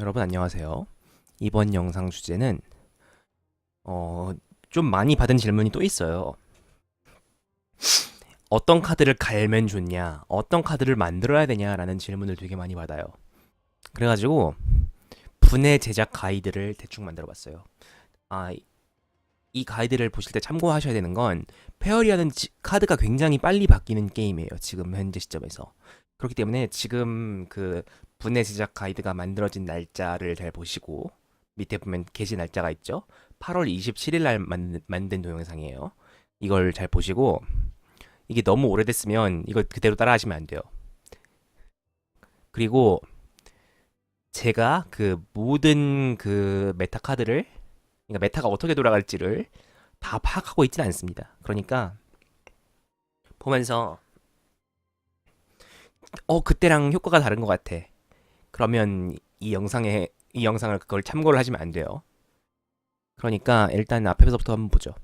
여러분 안녕하세요. 이번 영상 주제는 어, 좀 많이 받은 질문이 또 있어요. 어떤 카드를 갈면 좋냐? 어떤 카드를 만들어야 되냐라는 질문을 되게 많이 받아요. 그래가지고 분해 제작 가이드를 대충 만들어 봤어요. 아, 이- 이 가이드를 보실 때 참고하셔야 되는 건 페어리아는 지- 카드가 굉장히 빨리 바뀌는 게임이에요. 지금 현재 시점에서. 그렇기 때문에 지금 그 분해 제작 가이드가 만들어진 날짜를 잘 보시고 밑에 보면 게시 날짜가 있죠. 8월 27일 날 만, 만든 동영상이에요. 이걸 잘 보시고 이게 너무 오래됐으면 이걸 그대로 따라하시면 안 돼요. 그리고 제가 그 모든 그 메타 카드를 그러니까 메타가 어떻게 돌아갈지를 다 파악하고 있지는 않습니다. 그러니까 보면서 어 그때랑 효과가 다른 것 같아. 그러면 이 영상에 이 영상을 그걸 참고를 하시면 안 돼요. 그러니까 일단 앞에서부터 한번 보죠.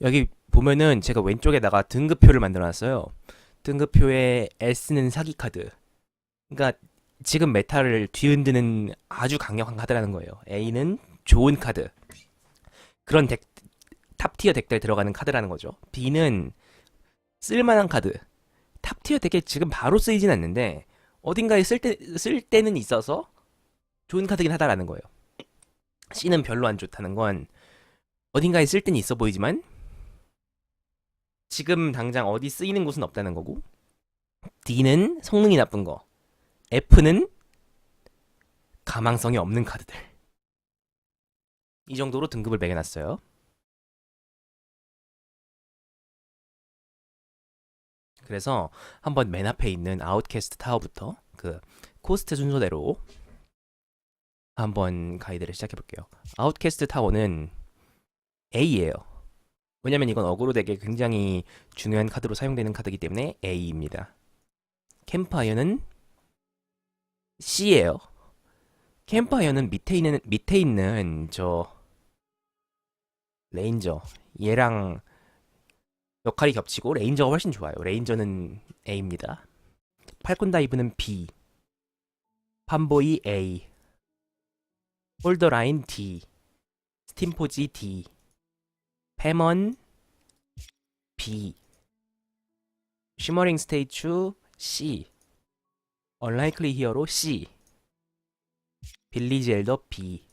여기 보면은 제가 왼쪽에다가 등급표를 만들어놨어요. 등급표에 S는 사기 카드. 그러니까 지금 메타를 뒤흔드는 아주 강력한 카드라는 거예요. A는 좋은 카드. 그런 덱, 탑티어 덱들 들어가는 카드라는 거죠. B는 쓸만한 카드. 탑티어 덱에 지금 바로 쓰이진 않는데 어딘가에 쓸 때, 쓸 때는 있어서 좋은 카드긴 하다라는 거예요. C는 별로 안 좋다는 건 어딘가에 쓸 때는 있어 보이지만 지금 당장 어디 쓰이는 곳은 없다는 거고 D는 성능이 나쁜 거 F는 가망성이 없는 카드들 이 정도로 등급을 매겨놨어요. 그래서 한번 맨 앞에 있는 아웃캐스트 타워부터 그 코스트 순서대로 한번 가이드를 시작해 볼게요. 아웃캐스트 타워는 A예요. 왜냐면 이건 어그로 덱에 굉장히 중요한 카드로 사용되는 카드이기 때문에 A입니다. 캠파이어는 C예요. 캠파이어는 밑에 있는 밑에 있는 저 레인저 얘랑 역할이 겹치고 레인저가 훨씬 좋아요. 레인저는 A입니다. 팔콘 다이브는 B, 판보이 A, 홀더라인 D, 스팀포지 D, 패먼 B, 쉬머링 스테이추 C, 얼라이클리 히어로 C, 빌리 젤더 B,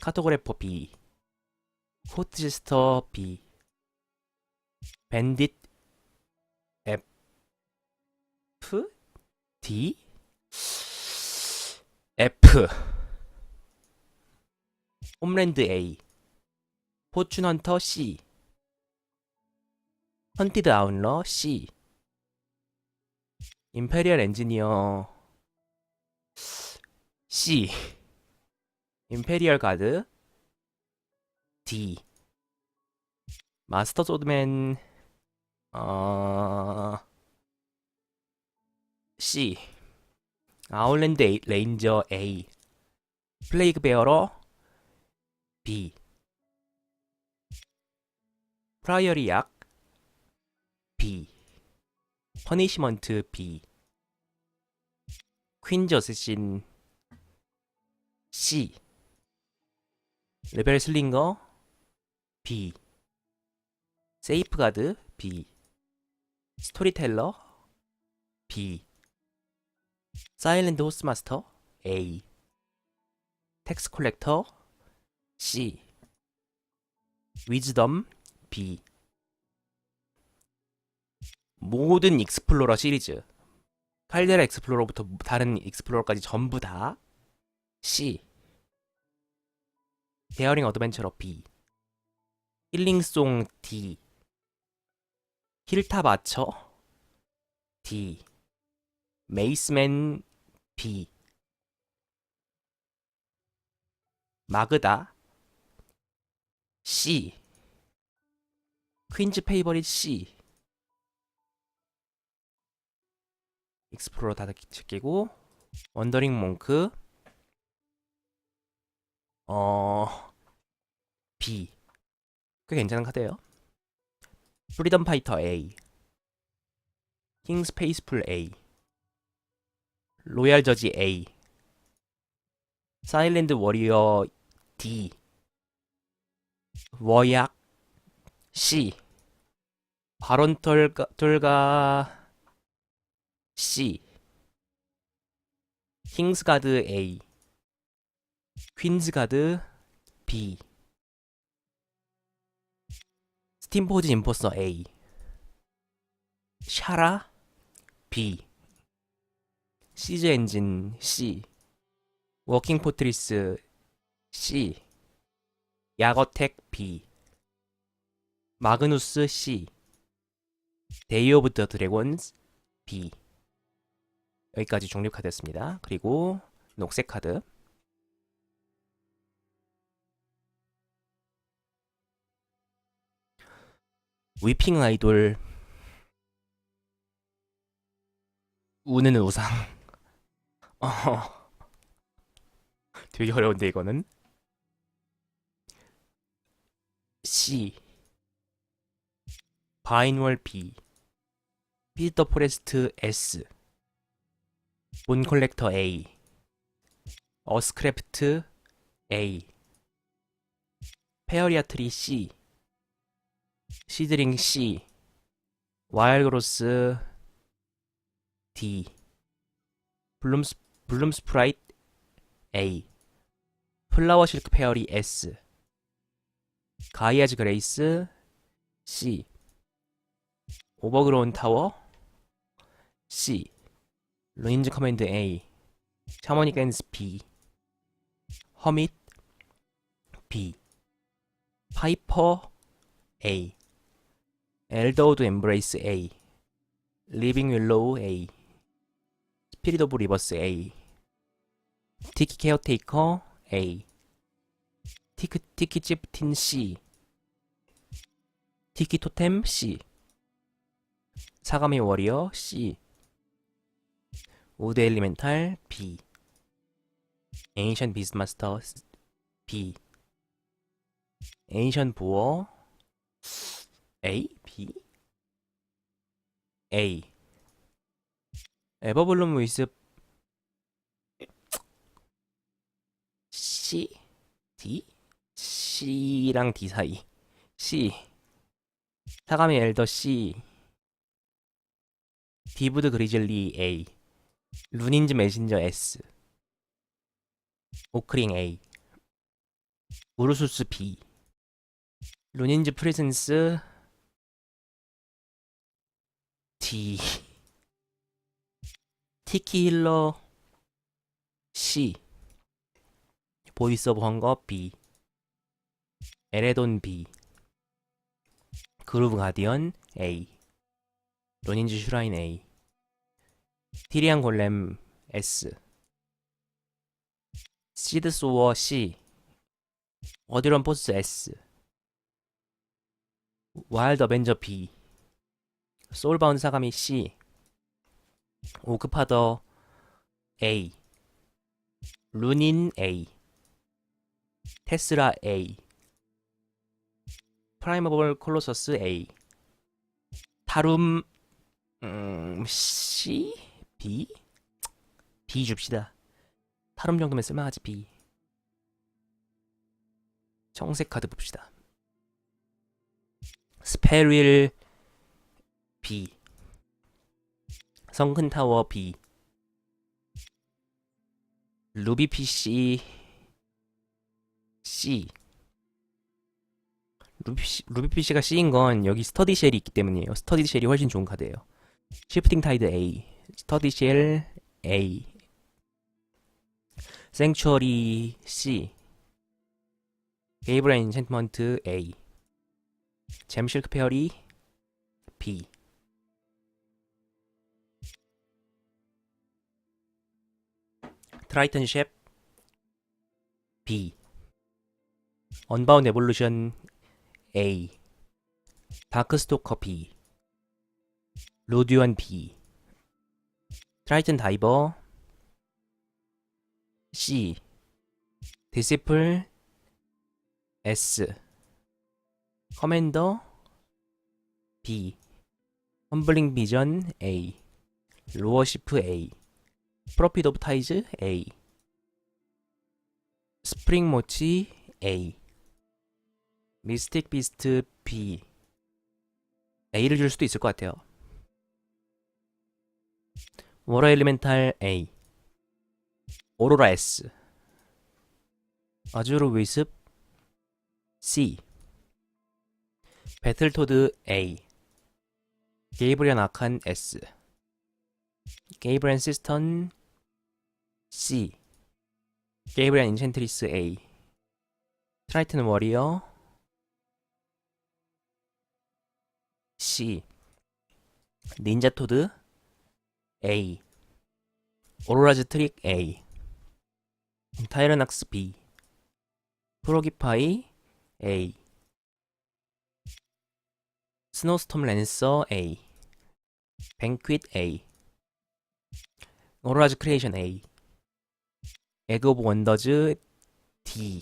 카토그래퍼 B, 포트지스터 B, 밴딧 F D? F 홈랜드 A 포춘 헌터 C 헌티드 아웃러 C 임페리얼 엔지니어 C 임페리얼 가드 D 마스터 소드맨 어... C. 아울랜드 A, 레인저 A. 플레이그 베어러 B. 프라이어리 약 B. 퍼니시먼트 B. 퀸즈 어쌔신 C. 레벨 슬링거 B. 세이프가드 B 스토리텔러? B. 사일랜드 호스마스터 A. 텍스 콜렉터 C. 위즈덤 B. 모든 익스플로러 시리즈. 칼데라 익스플로러부터 다른 익스플로러까지 전부 다? C. 데어링 어드벤처러 B. 힐링송 D 힐탑 아처? D. 메이스맨 B. 마그다? C. 퀸즈 페이버릿 C. 익스플로러 다 제끼고 원더링 몽크? 어 B. 꽤 괜찮은 카드예요 프리덤 파이터 A 킹 스페이스풀 A 로얄 저지 A 사일랜드 워리어 D 워약 C 바론 톨가, 톨가 C 킹스가드 A 퀸즈가드 B 스팀포즈 임포서 A. 샤라 B. 시즈 엔진 C. 워킹 포트리스 C. 야거텍 B. 마그누스 C. 데이 오브 더 드래곤스 B. 여기까지 종류 카드였습니다. 그리고 녹색 카드 위핑 아이돌. 우는 우상. 어. 되게 어려운데 이거는. C. 바인월 B. 피터 포레스트 S. 본 콜렉터 A. 어스크래프트 A. 페어리아트리 C 시드링 C 와일그로스 D 블룸스 블룸 스프라이트 A 플라워 실크 페어리 S 가이아즈 그레이스 C 오버그로운 타워 C 루인즈 커맨드 A 샤머니 겐스 B 허밋 B 파이퍼 A 엘더우드 엠브레이스 A 리빙 윌로우 A 스피릿 오브 리버스 A 티키 케어테이커 A 티크 티키 찝틴 C 티키 토템 C 사가미 워리어 C 우드 엘리멘탈 B 에이션 비스마스터 B 에이션 부어 A B A. 에버블룸 위스 C D C랑 D 사이. C. 사가미 엘더 C. 디브드 그리즐리 A. 루닌즈 메신저 S. 오크링 A. 우르수스 B. 루닌즈 프레젠스 D 티키 힐러 C. 보이스 오브 헝거 B. 에레돈 B. 그루브 가디언 A. 로닌즈 슈라인 A. 티리안 골렘 S. 시드 소어 C. 어디런 포스 S. 와일드 어벤져 B 소울바운드 사가미 C 오크파더 A 루닌 A 테스라 A 프라이머볼 콜로서스 A 타룸 음, C B B 줍시다. 타룸 정도면 쓸만하지 B. 청색 카드 봅시다. 스페릴 B. 성큰 타워 B. 루비 PC C. 루비, 루비 PC가 C인 건 여기 스터디 쉘이 있기 때문이에요. 스터디 쉘이 훨씬 좋은 카드예요. 시프팅 타이드 A. 스터디 쉘 A. 생츄어리 C. 게이브라 인챈트먼트 A. 잼실크 페어리 B 트라이턴 셰프 B. 언바운드 에볼루션 A. 다크스토커 B. 로듀언 B. 트라이튼 다이버 C. 디시플 S. 커맨더 B. 험블링 비전 A. 로어시프 A 프로핏 오브 타이즈 A. 스프링 모치 A. 미스틱 비스트 B. A를 줄 수도 있을 것 같아요. 워러 엘리멘탈 A. 오로라 S. 아주르 위습 C. 배틀토드 A. 게이브리안 아칸 S 게이브리안 시스턴 C 게이브리안 인챈트리스 A 트라이튼 워리어 C 닌자 토드 A 오로라즈 트릭 A 타이러낙스 B 프로기파이 A 스노스톰 랜서 A 뱅퀴트 A 오로라즈 크리에이션 A. 에그 오브 원더즈 D.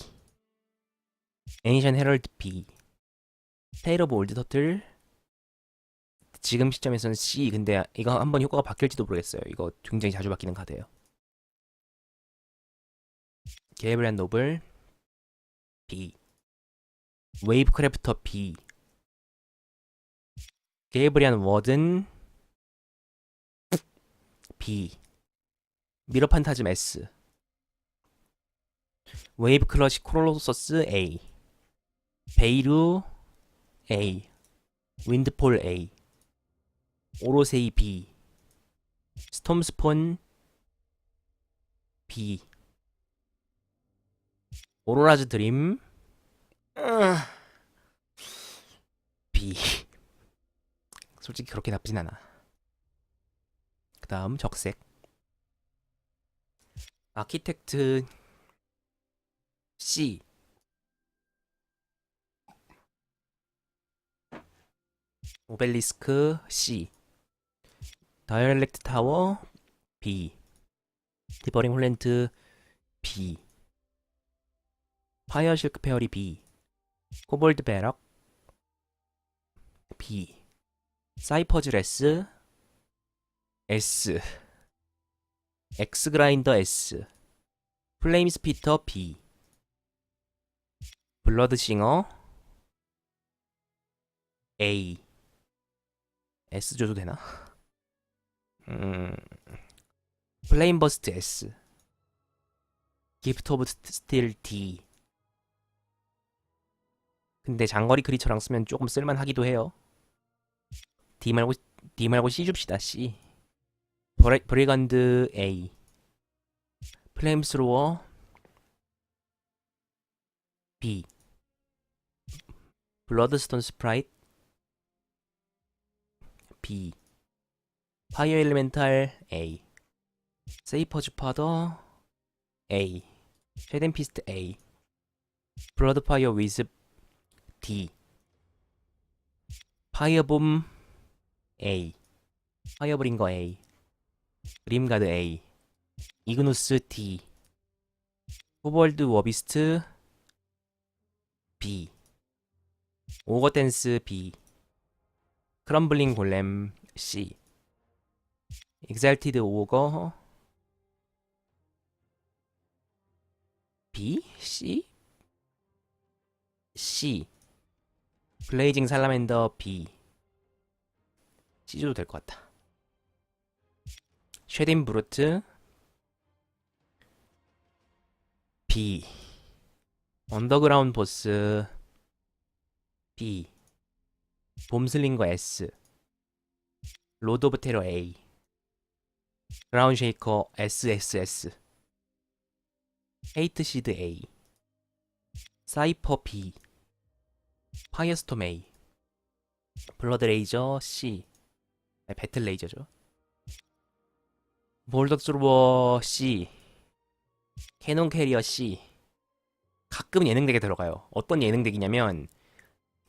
애니션 헤럴드 B. 테일 오브 올드 터틀. 지금 시점에서는 C. 근데 이거 한번 효과가 바뀔지도 모르겠어요. 이거 굉장히 자주 바뀌는 카드예요. 게이브리안 노블 B. 웨이브 크래프터 B. 게이브리안 워든 B 미러 판타즘 S. 웨이브 클러시 코롤로서스 A. 베이루 A. 윈드폴 A. 오로세이 B. 스톰스폰 B. 오로라즈 드림 B. 솔직히 그렇게 나쁘진 않아. 그 다음 적색 아키텍트 C 오벨리스크 C 다이얼렉트 타워 B 디버링 홀랜드 B 파이어 실크 페어리 B 코볼드 베럭 B 사이퍼즈 레스 S 엑스 그라인더 S 플레임 스 피터 B 블러드 싱어 A. S 줘도 되나? 음 플레임 버스트 S 기프트 오브 스틸 D 근데 장거리 크리처랑 쓰면 조금 쓸만하기도 해요. D 말고 D 말고 C 줍시다 C 브레, 브리간드 A. 플레임스로어 B. 블러드스톤 스프라이트 B. 파이어 엘리멘탈 A. 세이퍼즈 파더 A. 쉐덴 피스트 A. 블러드 파이어 위즈 D. 파이어봄 A. 파이어브링거 A 그림가드 A 이그누스 D 호벌드 워비스트 B 오거댄스 B 크럼블링 골렘 C 익살티드 오거 B C C 블레이징 살라맨더 B. C 줘도 될 것 같다 쉐딘 브루트 B. 언더그라운드 보스 B. 봄슬링거 S. 로드 오브 테러 A. 그라운 쉐이커 SSS 헤이트 시드 A. 사이퍼 B. 파이어스톰 A. 블러드 레이저 C. 아니, 배틀 레이저죠 볼더 스루버 C 캐논 캐리어 C 가끔 예능덱에 들어가요. 어떤 예능덱이냐면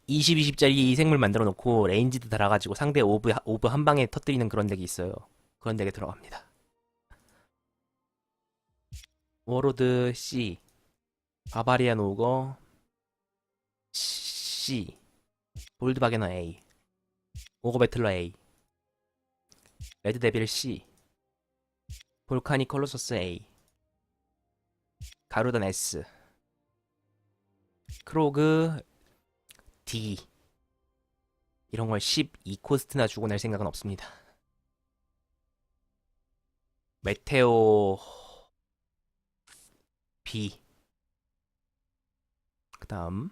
20, 20짜리 생물 만들어 놓고 레인지드 달아가지고 상대 오브, 오브 한 방에 터뜨리는 그런 덱이 있어요. 그런 덱에 들어갑니다. 워로드 C 바바리안 오거 C 볼드바게너 A 오거 배틀러 A 레드 데빌 C 볼카니 컬로서스 A. 가루던 S. 크로그 D. 이런 걸 12코스트나 주고 낼 생각은 없습니다. 메테오 B. 그 다음.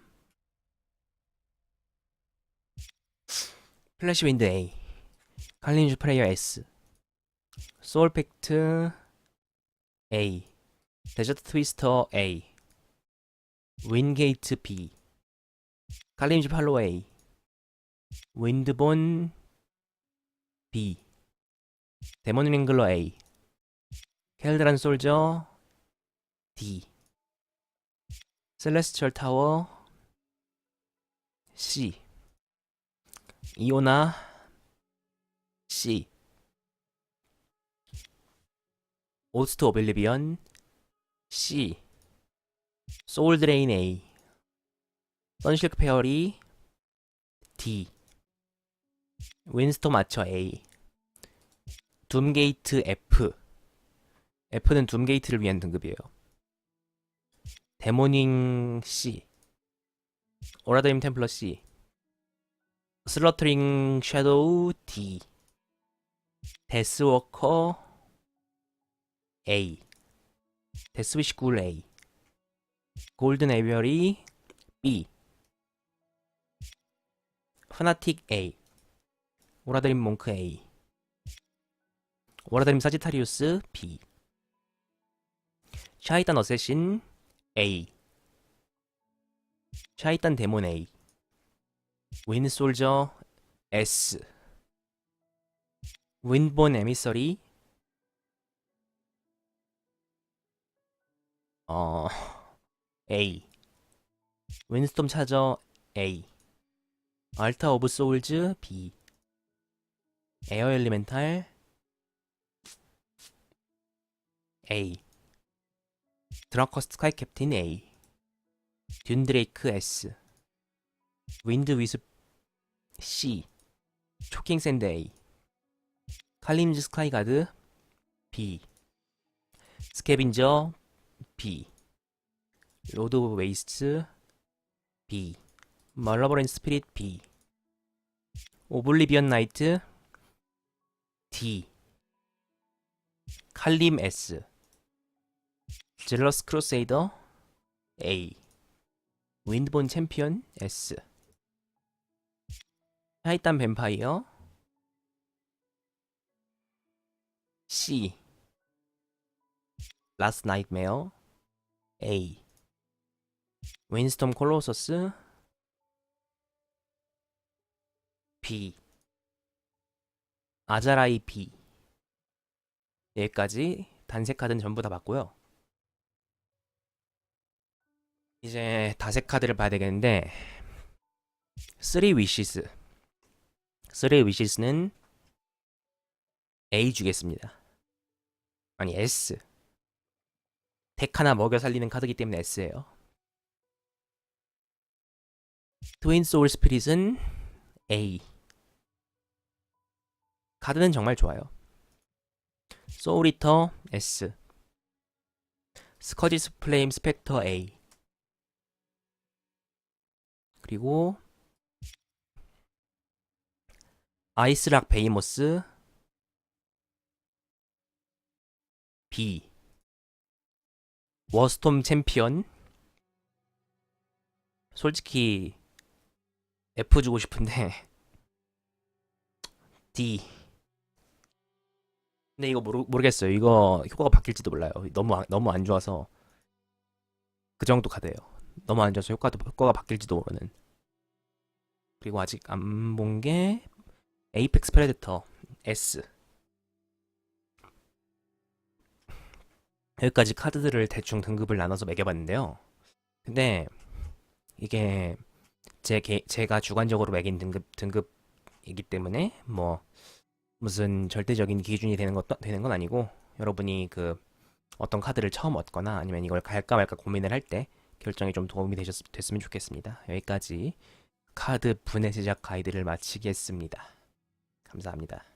플래시 윈드 A. 칼린즈 프레이어 S 소울 팩트 A 데저트 트위스터 A 윈게이트 B 칼린즈 팔로 A 윈드본 B 데몬 링글러 A 켈드란 솔저 D 셀레스철 타워 C 이오나 C 오스트 오빌리비언 C. 소울 드레인 A. 선실크 페어리 D. 윈스토 마처 A. 둠게이트 F. F는 둠게이트를 위한 등급이에요. 데모닝 C. 오라드림 템플러 C. 슬러터링 섀도우 D. 데스워커 A. 데스위시 굴 A. 골든 에비어리 B. 파나틱 A. 오라드림 몽크 A. 오라드림 사지타리우스 B. 샤이탄 어쌔신 A. 샤이탄 데몬 A. 윈솔저 S. 윈본 에미서리 어 A. 윈스톰 차저 A. 알타 오브 소울즈 B. 에어 엘리멘탈 A. 드라커 스카이 캡틴 A. 듄드레이크 S. 윈드 위스 C. 초킹 샌드 A. 칼림즈 스카이 가드 B. 스캐빈저 B. 로드 오브 웨이스트 B. 말러버렌 스피릿 B. 오블리비언 나이트 D. 칼림 S. 젤러스 크루세이더 A. 윈드본 챔피언 S. 하이탄 뱀파이어 C. 라스트 나이트메어 A. 윈스톰 콜로서스 B. 아자라이 B. 여기까지 단색 카드는 전부 다 봤고요. 이제 다색 카드를 봐야 되겠는데 3 위시스 3 위시스는 A 주겠습니다. 아니 S 덱 하나 먹여 살리는 카드기 때문에 S예요. 트윈 소울 스피릿은 A 카드는 정말 좋아요. 소울리터 S 스커지스 플레임 스펙터 A 그리고 아이스락 베이모스 B 워스톰 챔피언. 솔직히 F 주고 싶은데 D. 근데 이거 모르, 모르겠어요. 이거 효과가 바뀔지도 몰라요. 너무 안- 너무 안 좋아서 그 정도 카드예요. 너무 안 좋아서 효과도 효과가 바뀔지도 모르는. 그리고 아직 안 본 게 에이펙스 프레데터 S 여기까지 카드들을 대충 등급을 나눠서 매겨봤는데요. 근데 이게 제 개, 제가 주관적으로 매긴 등급 등급이기 때문에 뭐 무슨 절대적인 기준이 되는 것도 되는 건 아니고 여러분이 그 어떤 카드를 처음 얻거나 아니면 이걸 갈까 말까 고민을 할 때 결정이 좀 도움이 되셨, 됐으면 좋겠습니다. 여기까지 카드 분해 제작 가이드를 마치겠습니다. 감사합니다.